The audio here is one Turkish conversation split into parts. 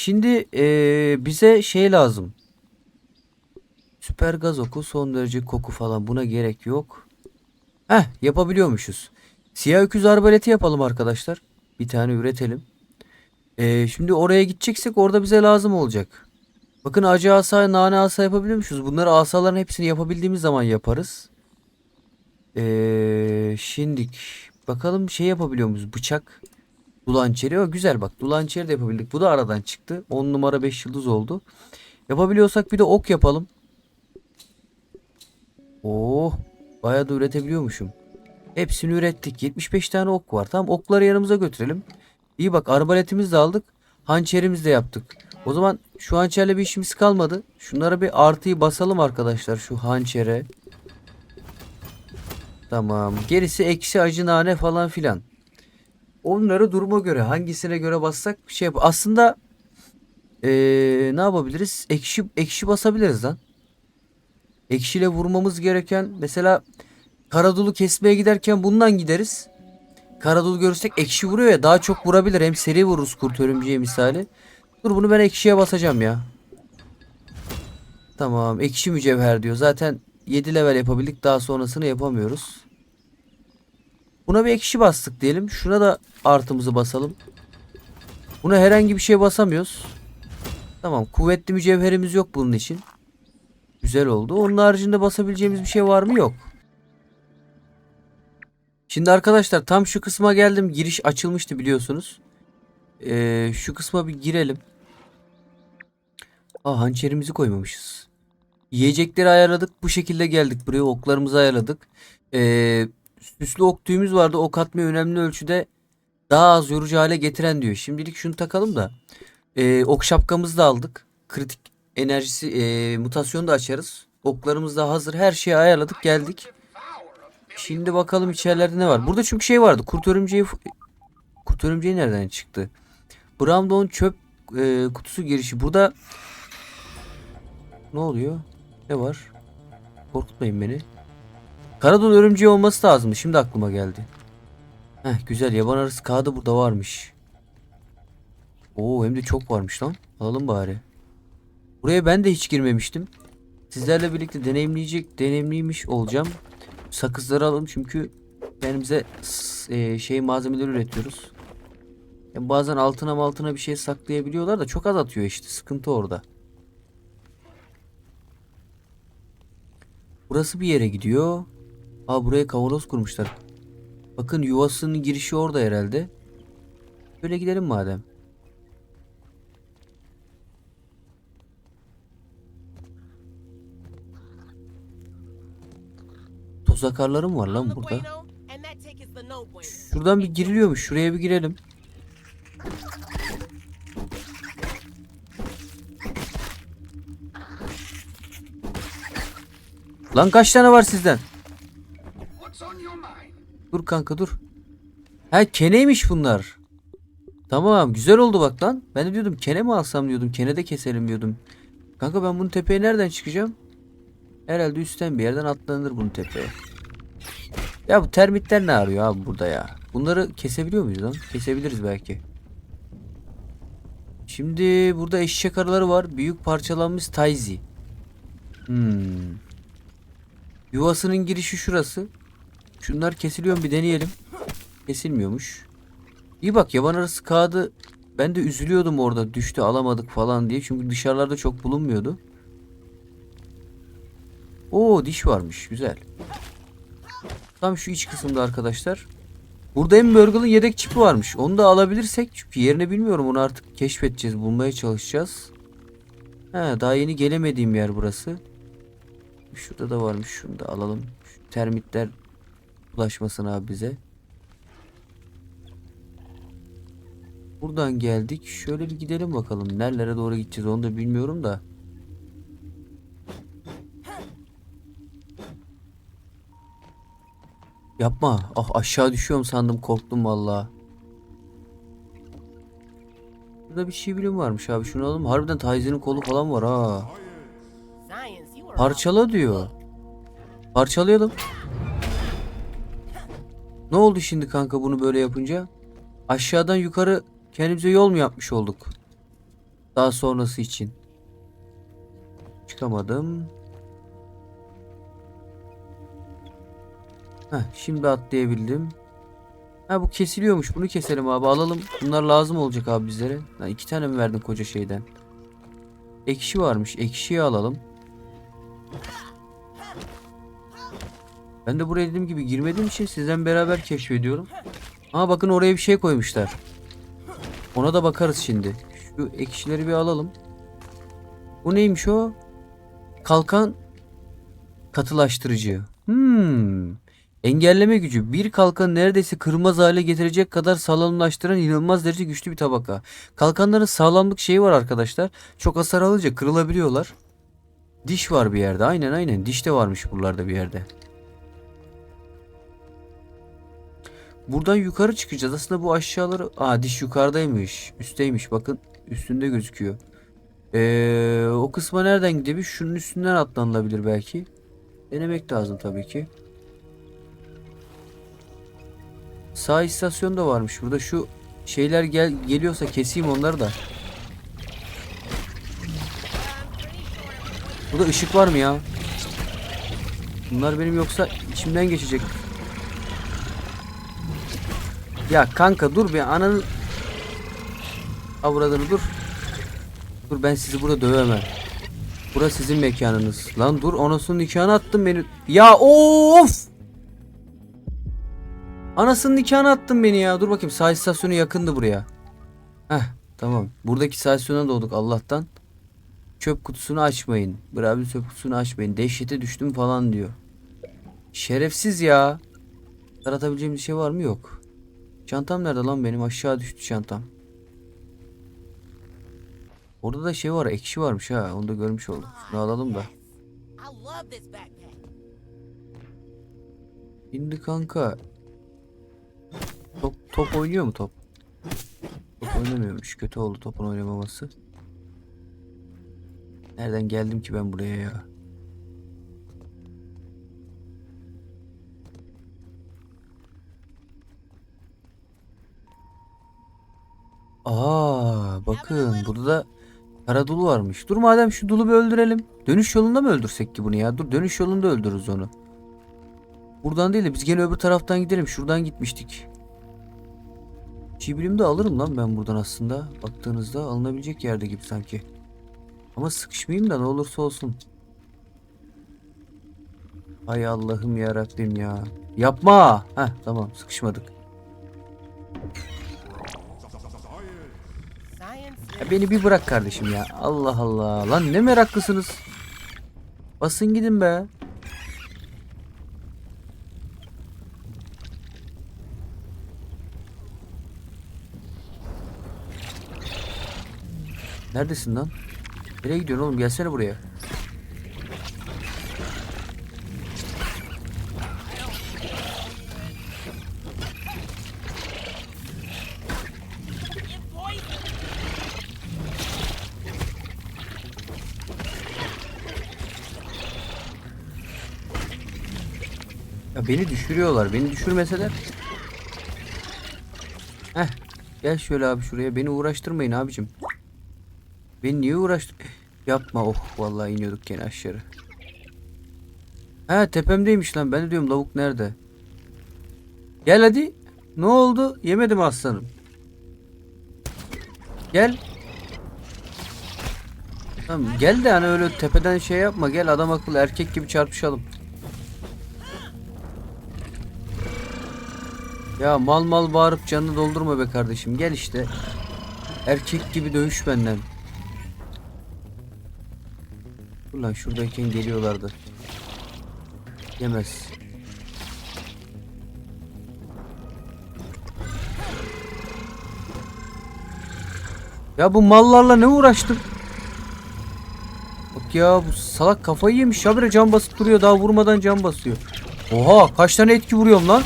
Şimdi eee, bize şey lazım. Süper gaz oku, son derece koku falan buna gerek yok. Heh yapabiliyormuşuz. Siyah öküz arbaleti yapalım arkadaşlar. Bir tane üretelim. Eee, şimdi oraya gideceksek orada bize lazım olacak. Bakın acı asa, nane asa yapabiliyormuşuz. Bunları asaların hepsini yapabildiğimiz zaman yaparız. Eee şimdik bakalım şey yapabiliyor muyuz? Bıçak. Dulançeri. O güzel bak. Dulançeri de yapabildik. Bu da aradan çıktı. 10 numara 5 yıldız oldu. Yapabiliyorsak bir de ok yapalım. Oh. Bayağı da üretebiliyormuşum. Hepsini ürettik. 75 tane ok var. Tamam okları yanımıza götürelim. İyi bak arbaletimizi de aldık. Hançerimizi de yaptık. O zaman şu hançerle bir işimiz kalmadı. Şunlara bir artıyı basalım arkadaşlar şu hançere. Tamam. Gerisi eksi acı nane falan filan. Onları duruma göre hangisine göre bassak şey yap. Aslında eee, ne yapabiliriz? Ekşi ekşi basabiliriz lan. Ekşiyle vurmamız gereken mesela karadulu kesmeye giderken bundan gideriz. Karadulu görürsek ekşi vuruyor ya daha çok vurabilir. Hem seri vururuz kurt örümceği misali. Dur bunu ben ekşiye basacağım ya. Tamam ekşi mücevher diyor. Zaten 7 level yapabildik daha sonrasını yapamıyoruz. Buna bir ekşi bastık diyelim. Şuna da artımızı basalım. Buna herhangi bir şey basamıyoruz. Tamam kuvvetli mücevherimiz yok bunun için. Güzel oldu. Onun haricinde basabileceğimiz bir şey var mı? Yok. Şimdi arkadaşlar tam şu kısma geldim. Giriş açılmıştı biliyorsunuz. Ee, şu kısma bir girelim. Aa hançerimizi koymamışız. Yiyecekleri ayarladık. Bu şekilde geldik buraya. Oklarımızı ayarladık. Ee, süslü ok tüyümüz vardı. Ok atmayı önemli ölçüde daha az yorucu hale getiren diyor. Şimdilik şunu takalım da. Ee, ok şapkamızı da aldık. Kritik enerjisi ee, mutasyonu da açarız. Oklarımız da hazır. Her şeyi ayarladık geldik. Şimdi bakalım içerilerde ne var. Burada çünkü şey vardı. Kurt örümceği Kurt örümceği nereden çıktı? Bramdon çöp ee, kutusu girişi. Burada ne oluyor? Ne var? Korkutmayın beni. Karadolu örümceği olması lazımdı. Şimdi aklıma geldi. Heh güzel. Yaban arısı kağıdı burada varmış. Oo hem de çok varmış lan. Alalım bari. Buraya ben de hiç girmemiştim. Sizlerle birlikte deneyimleyecek, deneyimliymiş olacağım. Sakızları alalım çünkü kendimize e, şey malzemeler üretiyoruz. Yani bazen altına altına bir şey saklayabiliyorlar da çok az atıyor işte. Sıkıntı orada. Burası bir yere gidiyor. Aa buraya kavanoz kurmuşlar. Bakın yuvasının girişi orada herhalde. Böyle gidelim madem. Tozakarlarım var lan burada. Şuradan bir giriliyormuş. Şuraya bir girelim. Lan kaç tane var sizden? Dur kanka dur. Ha keneymiş bunlar. Tamam güzel oldu bak lan. Ben de diyordum kene mi alsam diyordum. Kene de keselim diyordum. Kanka ben bunun tepeye nereden çıkacağım? Herhalde üstten bir yerden atlanır bunun tepeye. Ya bu termitler ne arıyor abi burada ya? Bunları kesebiliyor muyuz lan? Kesebiliriz belki. Şimdi burada eşek arıları var. Büyük parçalanmış tayzi. Hmm. Yuvasının girişi şurası. Şunlar kesiliyor mu bir deneyelim. Kesilmiyormuş. İyi bak yaban arısı kağıdı ben de üzülüyordum orada düştü alamadık falan diye. Çünkü dışarılarda çok bulunmuyordu. Oo diş varmış güzel. Tam şu iç kısımda arkadaşlar. Burada Embergle'ın yedek çipi varmış. Onu da alabilirsek çünkü yerini bilmiyorum onu artık keşfedeceğiz bulmaya çalışacağız. He daha yeni gelemediğim yer burası. Şurada da varmış şunu da alalım. Şu termitler ulaşmasın abi bize. Buradan geldik. Şöyle bir gidelim bakalım. Nerelere doğru gideceğiz onu da bilmiyorum da. Yapma. Ah aşağı düşüyorum sandım korktum valla. Burada bir şey bilim varmış abi şunu alalım. Harbiden Taizen'in kolu falan var ha. Parçala diyor. Parçalayalım. Ne oldu şimdi kanka bunu böyle yapınca? Aşağıdan yukarı kendimize yol mu yapmış olduk? Daha sonrası için. Çıkamadım. Heh, şimdi atlayabildim. Ha bu kesiliyormuş. Bunu keselim abi. Alalım. Bunlar lazım olacak abi bizlere. Ha, iki tane mi verdin koca şeyden? Ekşi varmış. Ekşiyi alalım. Ben de buraya dediğim gibi girmediğim için sizden beraber keşfediyorum. Ama bakın oraya bir şey koymuşlar. Ona da bakarız şimdi. Şu ekşileri bir alalım. Bu neymiş o? Kalkan katılaştırıcı. Hmm. Engelleme gücü. Bir kalkanı neredeyse kırmaz hale getirecek kadar sağlamlaştıran inanılmaz derece güçlü bir tabaka. Kalkanların sağlamlık şeyi var arkadaşlar. Çok hasar alınca kırılabiliyorlar. Diş var bir yerde. Aynen aynen. Diş de varmış buralarda bir yerde. Buradan yukarı çıkacağız. Aslında bu aşağıları... Aa diş yukarıdaymış. Üstteymiş. Bakın üstünde gözüküyor. Ee, o kısma nereden gidebilir? Şunun üstünden atlanılabilir belki. Denemek lazım tabii ki. Sağ istasyon da varmış burada. Şu şeyler gel geliyorsa keseyim onları da. Burada ışık var mı ya? Bunlar benim yoksa içimden geçecek. Ya kanka dur bir ananı avradını dur. Dur ben sizi burada dövemem. Burası sizin mekanınız. Lan dur anasının nikahını attın beni. Ya of! Anasının nikahını attın beni ya. Dur bakayım sağ istasyonu yakındı buraya. Heh tamam. Buradaki istasyona doğduk Allah'tan. Çöp kutusunu açmayın. Bravo çöp kutusunu açmayın. Dehşete düştüm falan diyor. Şerefsiz ya. Aratabileceğim bir şey var mı? Yok. Çantam nerede lan benim? Aşağı düştü çantam. Orada da şey var, ekşi varmış ha. Onu da görmüş oldum. Şunu alalım da. Şimdi kanka. Top, top oynuyor mu top? Top oynamıyormuş. Kötü oldu topun oynamaması. Nereden geldim ki ben buraya ya? Aa, bakın burada da kara dul varmış. Dur madem şu dulu bir öldürelim. Dönüş yolunda mı öldürsek ki bunu ya? Dur dönüş yolunda öldürürüz onu. Buradan değil de biz gene öbür taraftan gidelim. Şuradan gitmiştik. Çibilim de alırım lan ben buradan aslında. Baktığınızda alınabilecek yerde gibi sanki. Ama sıkışmayayım da ne olursa olsun. Hay Allah'ım ya Rabbim ya. Yapma. Heh tamam sıkışmadık. Beni bir bırak kardeşim ya. Allah Allah. Lan ne meraklısınız. Basın gidin be. Neredesin lan? Nereye gidiyorsun oğlum? Gelsene buraya. Ya beni düşürüyorlar. Beni düşürmeseler. Heh. Gel şöyle abi şuraya. Beni uğraştırmayın abicim. Beni niye uğraştır? Yapma. Oh vallahi iniyorduk gene aşağı. Ha tepemdeymiş lan. Ben de diyorum lavuk nerede? Gel hadi. Ne oldu? Yemedim aslanım. Gel. Tamam gel de hani öyle tepeden şey yapma. Gel adam akıllı erkek gibi çarpışalım. Ya mal mal bağırıp canını doldurma be kardeşim. Gel işte. Erkek gibi dövüş benden. Ulan şuradayken geliyorlardı. Yemez. Ya bu mallarla ne uğraştım? Bak ya bu salak kafayı yemiş. Ya böyle can basıp duruyor. Daha vurmadan can basıyor. Oha kaç tane etki vuruyorum lan?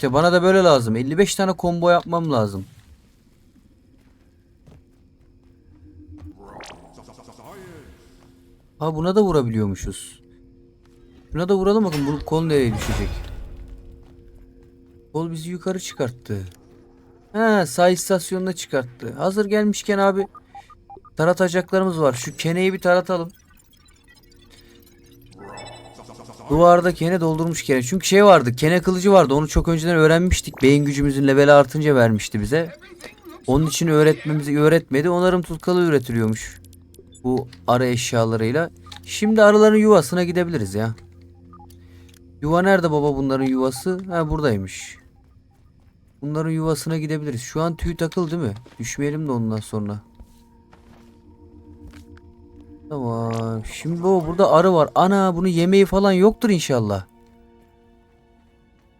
İşte bana da böyle lazım. 55 tane combo yapmam lazım. Ha buna da vurabiliyormuşuz. Buna da vuralım bakın bu kol nereye düşecek. Kol bizi yukarı çıkarttı. He sağ istasyonuna çıkarttı. Hazır gelmişken abi taratacaklarımız var. Şu keneyi bir taratalım. Duvarda kene doldurmuş kene. Çünkü şey vardı. Kene kılıcı vardı. Onu çok önceden öğrenmiştik. Beyin gücümüzün leveli artınca vermişti bize. Onun için öğretmemizi öğretmedi. Onarım tutkalı üretiliyormuş. Bu arı eşyalarıyla. Şimdi arıların yuvasına gidebiliriz ya. Yuva nerede baba bunların yuvası? Ha buradaymış. Bunların yuvasına gidebiliriz. Şu an tüy takıl değil mi? Düşmeyelim de ondan sonra. Tamam. Şimdi o burada arı var. Ana bunun yemeği falan yoktur inşallah.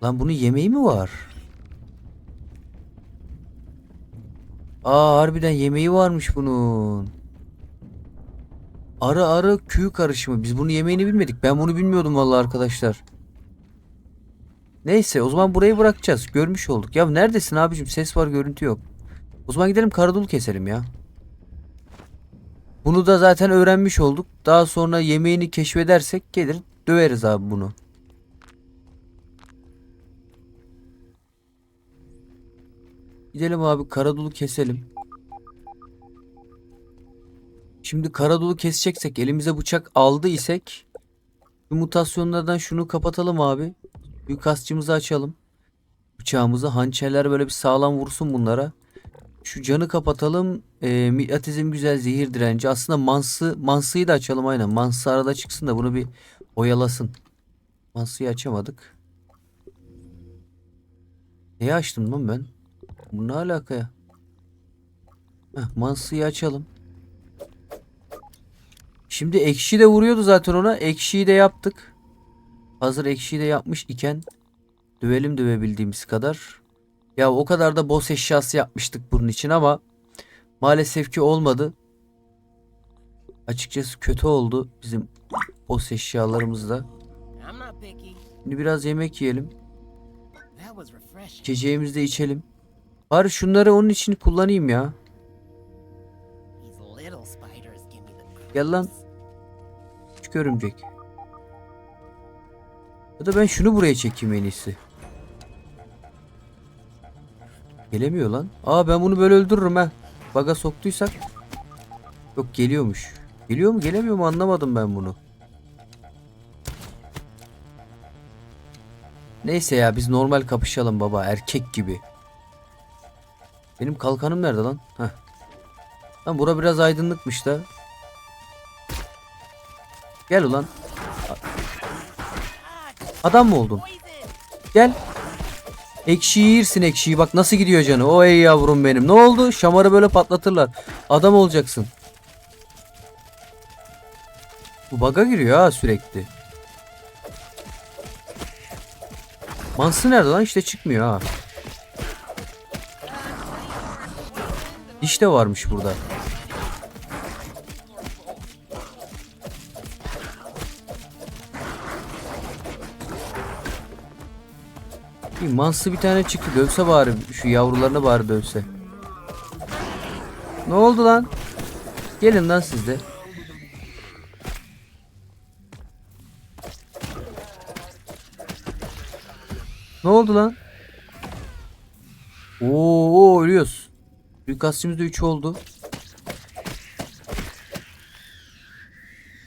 Lan bunun yemeği mi var? Aa harbiden yemeği varmış bunun. Arı arı küğü karışımı. Biz bunun yemeğini bilmedik. Ben bunu bilmiyordum vallahi arkadaşlar. Neyse o zaman burayı bırakacağız. Görmüş olduk. Ya neredesin abicim? Ses var görüntü yok. O zaman gidelim karadul keselim ya. Bunu da zaten öğrenmiş olduk. Daha sonra yemeğini keşfedersek gelir döveriz abi bunu. Gidelim abi karadulu keselim. Şimdi karadulu keseceksek elimize bıçak aldı isek şu mutasyonlardan şunu kapatalım abi. Suikastçımızı açalım. Bıçağımızı hançerler böyle bir sağlam vursun bunlara. Şu canı kapatalım. E, milatizm güzel zehir direnci. Aslında mansı mansıyı da açalım aynen. Mansı arada çıksın da bunu bir oyalasın. Mansıyı açamadık. Neyi açtım lan ben? Bu ne alaka ya? Mansıyı açalım. Şimdi ekşi de vuruyordu zaten ona. Ekşiyi de yaptık. Hazır ekşiyi de yapmış iken dövelim dövebildiğimiz kadar. Ya o kadar da boss eşyası yapmıştık bunun için ama maalesef ki olmadı. Açıkçası kötü oldu bizim boss eşyalarımız da. Şimdi biraz yemek yiyelim. İçeceğimizi de içelim. Bari şunları onun için kullanayım ya. Gel lan. Küçük örümcek. Ya da ben şunu buraya çekeyim en iyisi. Gelemiyor lan. Aa ben bunu böyle öldürürüm ha. Baga soktuysak. Yok geliyormuş. Geliyor mu gelemiyor mu anlamadım ben bunu. Neyse ya biz normal kapışalım baba erkek gibi. Benim kalkanım nerede lan? Heh. Lan bura biraz aydınlıkmış da. Gel ulan. Adam mı oldun? Gel. Ekşiyi yersin ekşiyi. Bak nasıl gidiyor canı. O ey yavrum benim. Ne oldu? Şamarı böyle patlatırlar. Adam olacaksın. Bu baga giriyor ha sürekli. Mansı nerede lan? İşte çıkmıyor ha. Diş varmış burada. Bir mansı bir tane çıktı. Dövse bari. Şu yavrularını bari dövse. Ne oldu lan? Gelin lan siz de. Ne oldu lan? Oo, ölüyoruz. Suikastçımız da 3 oldu.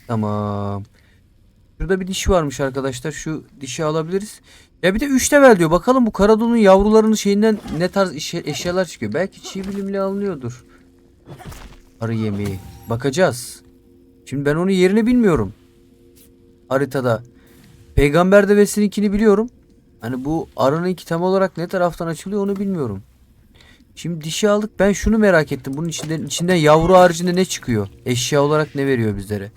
Tamam. Şurada bir dişi varmış arkadaşlar. Şu dişi alabiliriz. Ya bir de 3 level diyor. Bakalım bu karadolun yavrularının şeyinden ne tarz işe- eşyalar çıkıyor. Belki çiğ bilimle alınıyordur. Arı yemeği. Bakacağız. Şimdi ben onun yerini bilmiyorum. Haritada. Peygamber devesininkini biliyorum. Hani bu arınınki tam olarak ne taraftan açılıyor onu bilmiyorum. Şimdi dişi aldık. Ben şunu merak ettim. Bunun içinden, içinden yavru haricinde ne çıkıyor? Eşya olarak ne veriyor bizlere?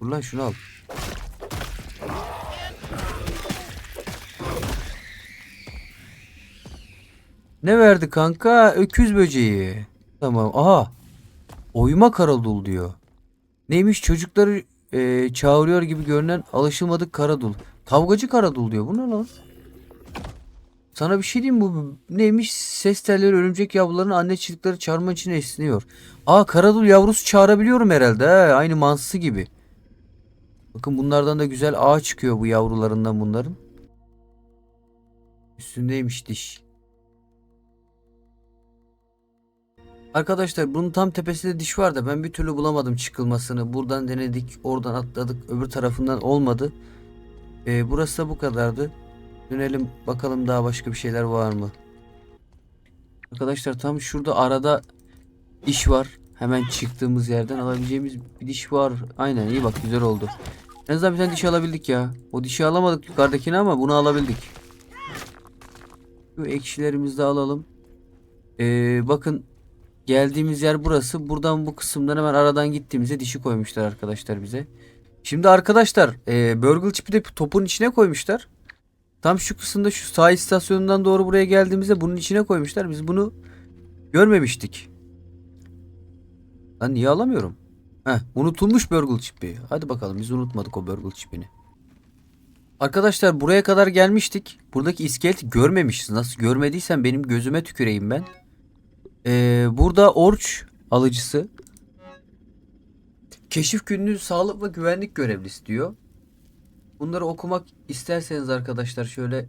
Dur şunu al. Ne verdi kanka? Öküz böceği. Tamam. Aha. Oyma karadul diyor. Neymiş çocukları e, çağırıyor gibi görünen alışılmadık karadul. Kavgacı karadul diyor. Bu ne lan? Sana bir şey diyeyim bu neymiş? Ses telleri örümcek yavrularının anne çocukları çağırma için esniyor. Aa karadul yavrusu çağırabiliyorum herhalde. He, aynı mansı gibi. Bakın bunlardan da güzel ağ çıkıyor bu yavrularından bunların. Üstündeymiş diş. Arkadaşlar bunun tam tepesinde diş var da ben bir türlü bulamadım çıkılmasını. Buradan denedik, oradan atladık, öbür tarafından olmadı. Ee, burası da bu kadardı. Dönelim bakalım daha başka bir şeyler var mı? Arkadaşlar tam şurada arada diş var. Hemen çıktığımız yerden alabileceğimiz bir diş var. Aynen iyi bak güzel oldu. En azından bir tane diş alabildik ya. O dişi alamadık yukarıdakini ama bunu alabildik. Şu ekşilerimizi de alalım. Ee, bakın geldiğimiz yer burası. Buradan bu kısımdan hemen aradan gittiğimizde dişi koymuşlar arkadaşlar bize. Şimdi arkadaşlar e, Burgle Chip'i de topun içine koymuşlar. Tam şu kısımda şu sağ istasyonundan doğru buraya geldiğimizde bunun içine koymuşlar. Biz bunu görmemiştik. Lan niye alamıyorum? Heh, unutulmuş Burgle Chip'i. Hadi bakalım biz unutmadık o Burgle Chip'ini. Arkadaşlar buraya kadar gelmiştik. Buradaki iskeleti görmemişiz. Nasıl görmediysen benim gözüme tüküreyim ben. Ee, burada Orç alıcısı. Keşif günlüğü sağlık ve güvenlik görevlisi diyor. Bunları okumak isterseniz arkadaşlar şöyle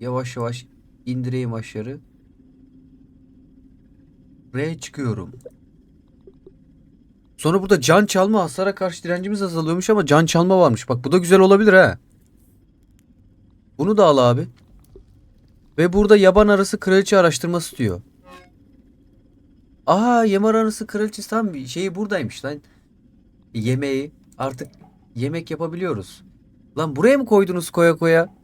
yavaş yavaş indireyim aşağı. R çıkıyorum. Sonra burada can çalma hasara karşı direncimiz azalıyormuş ama can çalma varmış. Bak bu da güzel olabilir ha. Bunu da al abi. Ve burada yaban arısı kraliçe araştırması diyor. Aa yaban arısı kraliçesi tam bir şeyi buradaymış lan. Yemeği artık yemek yapabiliyoruz. Lan buraya mı koydunuz koya koya?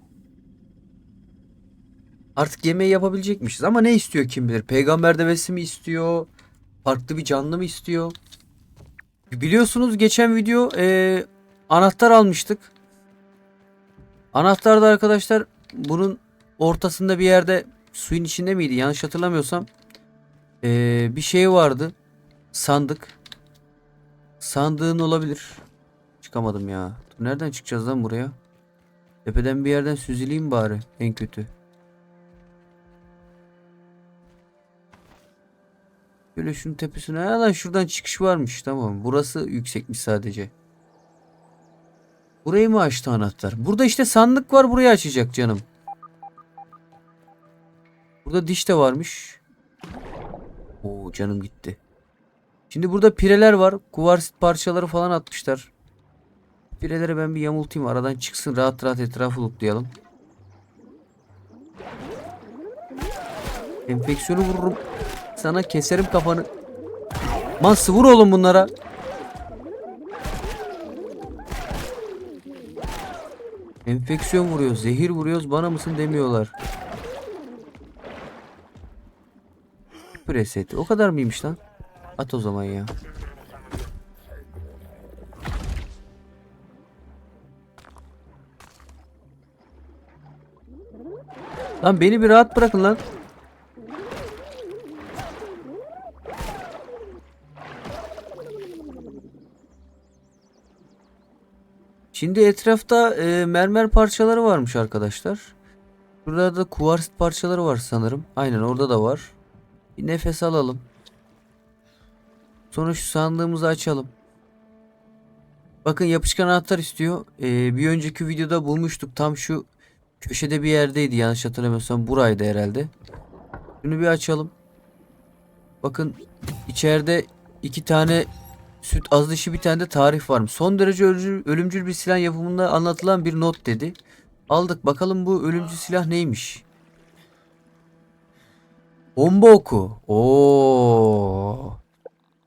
Artık yemeği yapabilecekmişiz ama ne istiyor kim bilir? Peygamber devesi mi istiyor? Farklı bir canlı mı istiyor? Biliyorsunuz geçen video eee, anahtar almıştık. Anahtar da arkadaşlar bunun ortasında bir yerde suyun içinde miydi? Yanlış hatırlamıyorsam eee, bir şey vardı. Sandık. Sandığın olabilir. Çıkamadım ya. Nereden çıkacağız lan buraya? Tepeden bir yerden süzüleyim bari en kötü. Böyle şunun tepesine. Ha lan şuradan çıkış varmış. Tamam. Burası yüksekmiş sadece. Burayı mı açtı anahtar? Burada işte sandık var. Burayı açacak canım. Burada diş de varmış. Oo canım gitti. Şimdi burada pireler var. Kuvarsit parçaları falan atmışlar. Pireleri ben bir yamultayım. Aradan çıksın. Rahat rahat etrafı lootlayalım. Enfeksiyonu vururum. Sana keserim kafanı. Mansı vur oğlum bunlara. Enfeksiyon vuruyor, zehir vuruyoruz, bana mısın demiyorlar. Preset. O kadar mıymış lan? At o zaman ya. Lan beni bir rahat bırakın lan. Şimdi etrafta e, mermer parçaları varmış arkadaşlar. Burada da kuvarsit parçaları var sanırım. Aynen orada da var. Bir nefes alalım. Sonra şu sandığımızı açalım. Bakın yapışkan anahtar istiyor. E, bir önceki videoda bulmuştuk. Tam şu köşede bir yerdeydi yanlış hatırlamıyorsam. Buraydı herhalde. Şunu bir açalım. Bakın içeride iki tane süt az dışı bir tane de tarih varmış. Son derece ölümcül, ölümcül bir silah yapımında anlatılan bir not dedi. Aldık bakalım bu ölümcül silah neymiş. Bomba oku. Oo.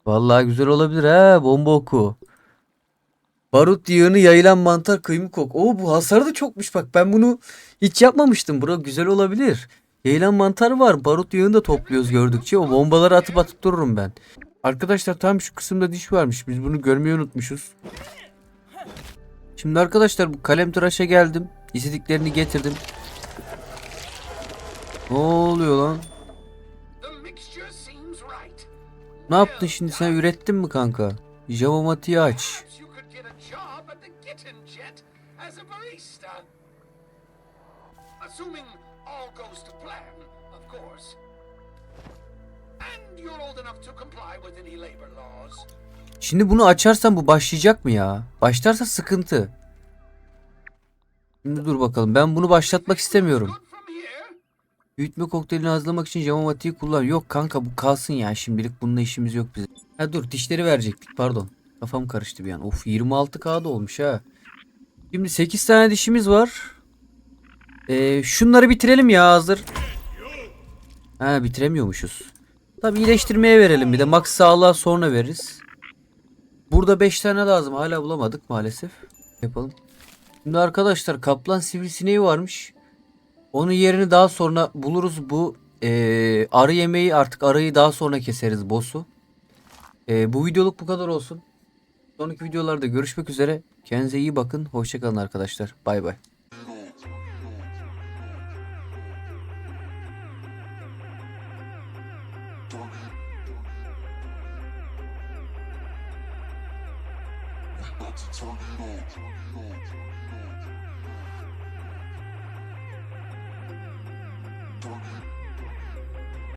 Vallahi güzel olabilir ha bomba oku. Barut yığını yayılan mantar kıymık kok. Oo bu hasarı da çokmuş bak ben bunu hiç yapmamıştım. Bura güzel olabilir. Yayılan mantar var. Barut yığını da topluyoruz gördükçe. O bombaları atıp atıp dururum ben. Arkadaşlar tam şu kısımda diş varmış. Biz bunu görmeyi unutmuşuz. Şimdi arkadaşlar bu kalem tıraşa geldim. İstediklerini getirdim. Ne oluyor lan? Ne yaptın şimdi sen ürettin mi kanka? Javamatiği aç. Perhaps you could get a job at the Kitten Jet as a barista. Assuming all goes to plan, of course. And you're old enough to comply with any labor laws. Şimdi bunu açarsam bu başlayacak mı ya? Başlarsa sıkıntı. Şimdi dur bakalım. Ben bunu başlatmak istemiyorum. Büyütme kokteylini hazırlamak için camamatiği kullan. Yok kanka bu kalsın ya şimdilik bununla işimiz yok bizim. Ha dur dişleri verecektik pardon. Kafam karıştı bir an. Of 26k da olmuş ha. Şimdi 8 tane dişimiz var. Ee, şunları bitirelim ya hazır. Ha bitiremiyormuşuz. Tabi iyileştirmeye verelim bir de max sağlığa sonra veririz. Burada 5 tane lazım hala bulamadık maalesef. Yapalım. Şimdi arkadaşlar kaplan sivrisineği varmış. Onun yerini daha sonra buluruz. Bu eee, arı yemeği artık arıyı daha sonra keseriz boss'u. Eee, bu videoluk bu kadar olsun. Sonraki videolarda görüşmek üzere. Kendinize iyi bakın. Hoşçakalın arkadaşlar. Bay bay.